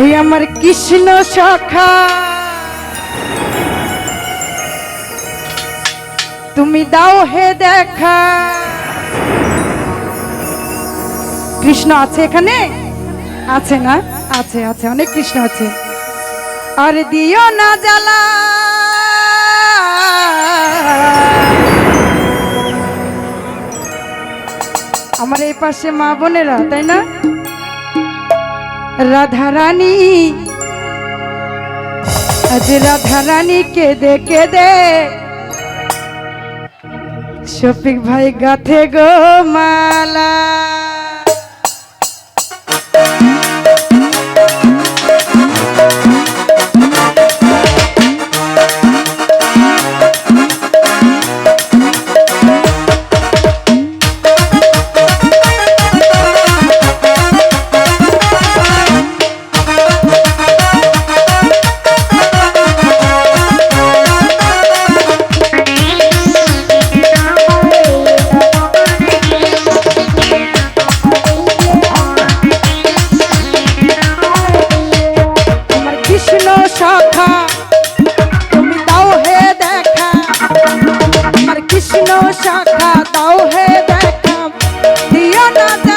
ওই আমার কৃষ্ণ সখা। তুমি দাও হে দেখা। কৃষ্ণ আছে এখানে? আছে না? আছে আছে, অনেক কৃষ্ণ আছে। আর দিও না জ্বালা। আমার এই পাশে মা বোনেরা, তাই না? রাধারানী। আজ রাধারানী কেঁদে কেঁদে শফিক ভাই গাথে গো মালা। Santa.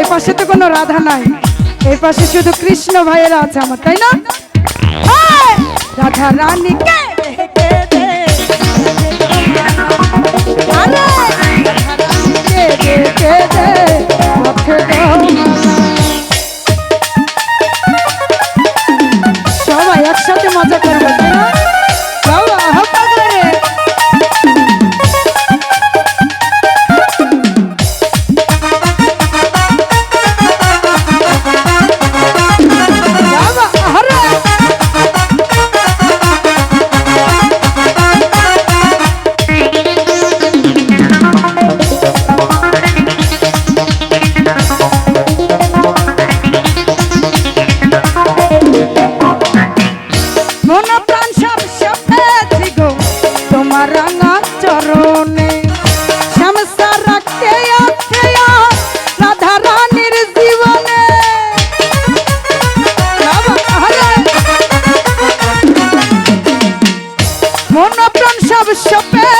এই পাশে তো কোনো রাধা নাই। এই পাশে শুধু কৃষ্ণ ভাইয়েরা আছে আমার, তাই না? রাধা রানী কে? রাধা রানী কে? কে? মন প্রাণ সব সপেছি গো তোমার রাঙা চরণে শ্যামসা রাখতে আছে রাধা রানীর জীবনে। মন প্রাণ সব সপেছি